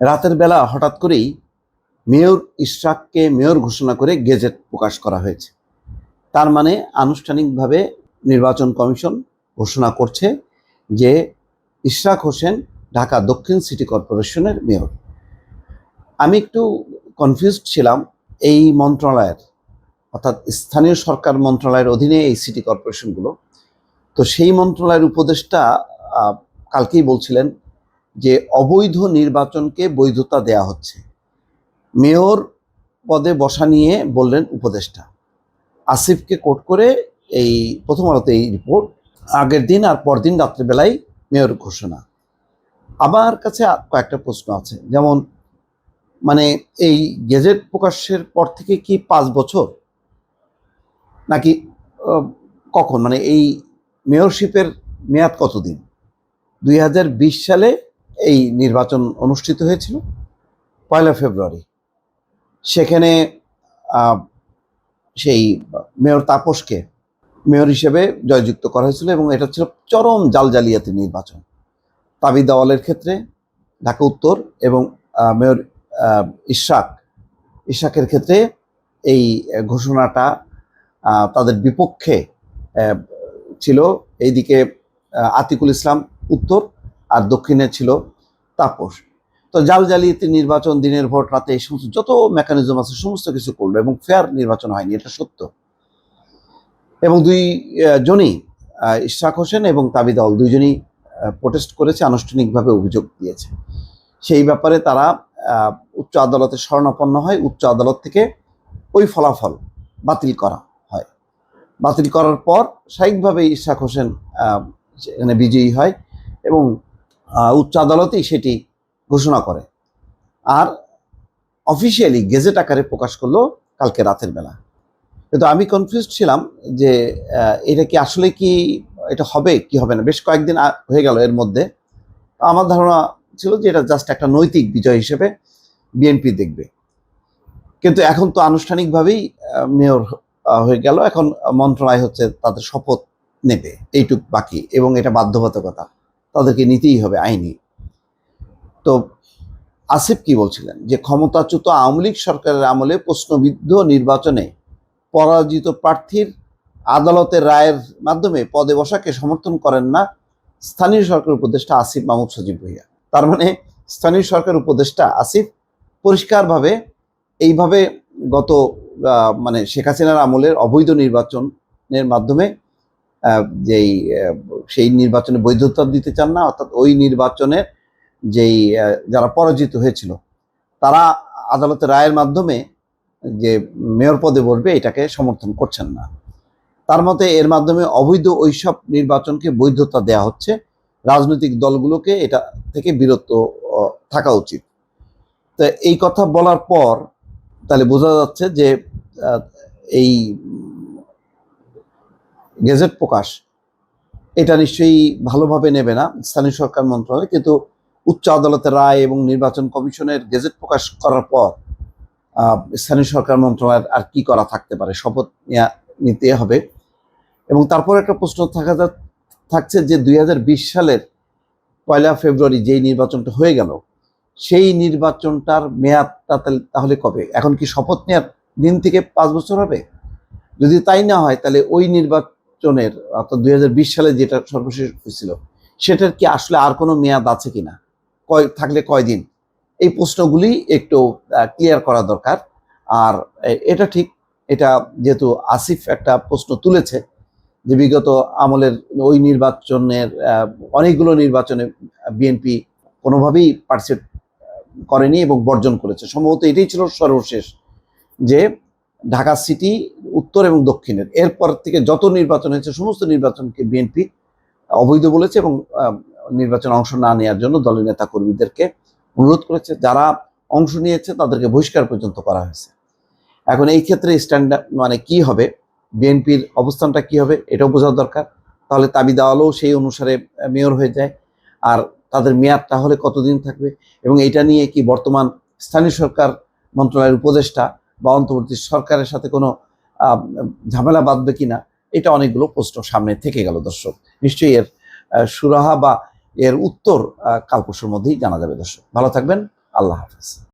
রাতের বেলা হঠাৎ করেই মেয়র ইশরাককে মেয়র ঘোষণা করে গেজেট প্রকাশ করা হয়েছে। তার মানে আনুষ্ঠানিকভাবে নির্বাচন কমিশন ঘোষণা করছে যে ইশরাক হোসেন ঢাকা দক্ষিণ সিটি কর্পোরেশনের মেয়র। আমি একটু কনফিউজড ছিলাম এই মন্ত্রণালয়ের, অর্থাৎ স্থানীয় সরকার মন্ত্রণালয়ের অধীনে এই সিটি কর্পোরেশনগুলো। তো সেই মন্ত্রণালয়ের উপদেষ্টা কালকেই বলছিলেন যে অবৈধ নির্বাচনকে বৈধতা দেয়া হচ্ছে। মেয়র পদে বসা নিয়ে বললেন উপদেষ্টা। আসিফকে কোর্ট করে এই প্রথম আলোতে এই রিপোর্ট, আগের দিন আর পরদিন রাত্রিবেলায় মেয়র ঘোষণা। আমার কাছে কয়েকটা প্রশ্ন আছে। যেমন মানে এই গেজেট প্রকাশের পর থেকে কি পাঁচ বছর? নাকি কখন? মানে এই মেয়রশিপের মেয়াদ কতদিন? দুই হাজার বিশ সালে এই নির্বাচন অনুষ্ঠিত হয়েছিল পয়লা ফেব্রুয়ারি। সেখানে সেই মেয়র তাপসকে মেয়র হিসেবে জয়যুক্ত করা হয়েছিল এবং এটা ছিল চরম জাল জালিয়াতি নির্বাচন। তাবি দেওয়ালের ক্ষেত্রে ঢাকা উত্তর এবং মেয়র আহ, ইশরাক ইশরাকের ক্ষেত্রে এই ঘোষণাটা তাদের বিপক্ষে ছিল। এইদিকে আতিকুল ইসলাম উত্তর আর দক্ষিণে ছিল তাপস। তো জাল জালিয়াতি নির্বাচন দিনের ভোট রাতে এই সমস্ত যত মেকানিজম আছে সমস্ত কিছু করল এবং ফেয়ার নির্বাচন হয়নি এটা সত্য। এবং দুই জনই আহ, ইশরাক হোসেন এবং তাবিদাউল দুইজনই প্রোটেস্ট করেছে আনুষ্ঠানিকভাবে অভিযোগ দিয়েছে। সেই ব্যাপারে তারা উচ্চ আদালতে শরণাপন্ন হয় উচ্চ আদালত থেকে ওই ফলাফল বাতিল করা হয়। বাতিল করার পর স্বাভাবিকভাবে ইশাক হোসেন সেখানে বিজয়ী হয় এবং উচ্চ আদালতেই সেটি ঘোষণা করে। আর অফিসিয়ালি গেজেট আকারে প্রকাশ করল কালকে রাতের বেলা। কিন্তু আমি কনফিউজ ছিলাম যে এটা কি আসলে কি, এটা হবে, কি হবে না? বেশ কয়েকদিন হয়ে গেল এর মধ্যে। আমার ধারণা ছিল যে এটা জাস্ট একটা নৈতিক বিজয় হিসেবে বিএনপি দেখবে। কিন্তু এখন তো আনুষ্ঠানিকভাবেই মেয়র হয়ে গেল। এখন মন্ত্রণালয় হচ্ছে তাদের শপথ নেবে, এইটুক বাকি এবং এটা বাধ্যবাধকতা। তাদেরকে নিতেই হবে আইনি। তো আসিফ কি বলছিলেন? যে ক্ষমতাচ্যুত আওয়ামী লীগ সরকারের আমলে প্রশ্নবিদ্ধ নির্বাচনে পরাজিত প্রার্থীর আদালতের রায়ের মাধ্যমে পদে বসাকে সমর্থন করেন না স্থানীয় সরকার উপদেষ্টা আসিফ মাহমুদ সজীব ভুইয়া। তার মানে স্থানীয় সরকার উপদেষ্টা আসিফ পরিষ্কারভাবে এইভাবে গত মানে শেখ হাসিনার আমলের অবৈধ নির্বাচনের মাধ্যমে যেই সেই নির্বাচনে বৈধতা দিতে চান না, অর্থাৎ ওই নির্বাচনের যেই যারা পরাজিত হয়েছিল, তারা আদালতের রায়ের মাধ্যমে যে মেয়র পদে বসবে, এটাকে সমর্থন করছেন না। তার মতে এর মাধ্যমে অবৈধ ওইসব নির্বাচনকে বৈধতা দেয়া হচ্ছে, রাজনৈতিক দলগুলোকে এটা থেকে বিরত থাকা উচিত। তো এই কথা বলার পর তাহলে বোঝা যাচ্ছে যে এই গেজেট প্রকাশ, এটা নিশ্চয়ই ভালোভাবে নেবে না স্থানীয় সরকার মন্ত্রণালয়, কিন্তু উচ্চ আদালতের রায় এবং নির্বাচন কমিশনের গেজেট প্রকাশ করার পর স্থানীয় সরকার মন্ত্রণালয়ের আর কি করা থাকতে পারে, শপথ নিতে হবে। এবং তারপর একটা প্রশ্ন থাকা যা- থাকছে যে দুই হাজার বিশ সালের পয়লা ফেব্রুয়ারি যেই নির্বাচনটা হয়ে গেল, সেই নির্বাচনটার মেয়াদটা তাহলে- কবে? এখন কি শপথ নেওয়ার দিন থেকে পাঁচ বছর হবে? যদি তাই না হয়, তাহলে ওই নির্বাচনের অর্থাৎ দু হাজার বিশ সালে যেটা সর্বশেষ হয়েছিল, সেটার কি আসলে আর কোনো মেয়াদ আছে কিনা? কয়, থাকলে কয়দিন? এই প্রশ্নগুলি একটু ক্লিয়ার করা দরকার। আর এটা ঠিক, এটা যেহেতু আসিফ একটা প্রশ্ন তুলেছে যে বিগত আমলের ওই নির্বাচনের অনেকগুলো নির্বাচনে বিএনপি কোনোভাবেই পার্টিসিপেট করেনি এবং বর্জন করেছে। সম্ভবত এটাই ছিল সর্বশেষ যে ঢাকা সিটি, উত্তর এবং দক্ষিণের। এরপর থেকে যত নির্বাচন হয়েছে, সমস্ত নির্বাচনকে বিএনপি অবৈধ বলেছে এবং নির্বাচনে অংশ না নেওয়ার জন্য দলের নেতা কর্মীদেরকে অনুরোধ করেছে। যারা অংশ নিয়েছে, তাদেরকে বহিষ্কার পর্যন্ত করা হয়েছে। এখন এই ক্ষেত্রে স্ট্যান্ডার্ড মানে কি হবে? বিএনপির অবস্থানটা কি হবে? এটাও বোঝা দরকার। তাহলে তাবি দেওয়ালেও সেই অনুসারে মেয়র হয়ে যায়। আর তাদের মেয়াদ তাহলে কতদিন থাকবে? এবং এটা নিয়ে কি বর্তমান স্থানীয় সরকার মন্ত্রণালয়ের উপদেষ্টা বা অন্তর্বর্তী সরকারের সাথে কোনো ঝামেলা বাঁধবে কিনা এটা অনেকগুলো প্রশ্ন সামনে থেকে গেল দর্শক। নিশ্চয়ই এর সুরাহা বা এর উত্তর আহ, কাল মধ্যেই জানা যাবে দর্শক। ভালো থাকবেন আল্লাহ হাফেজ।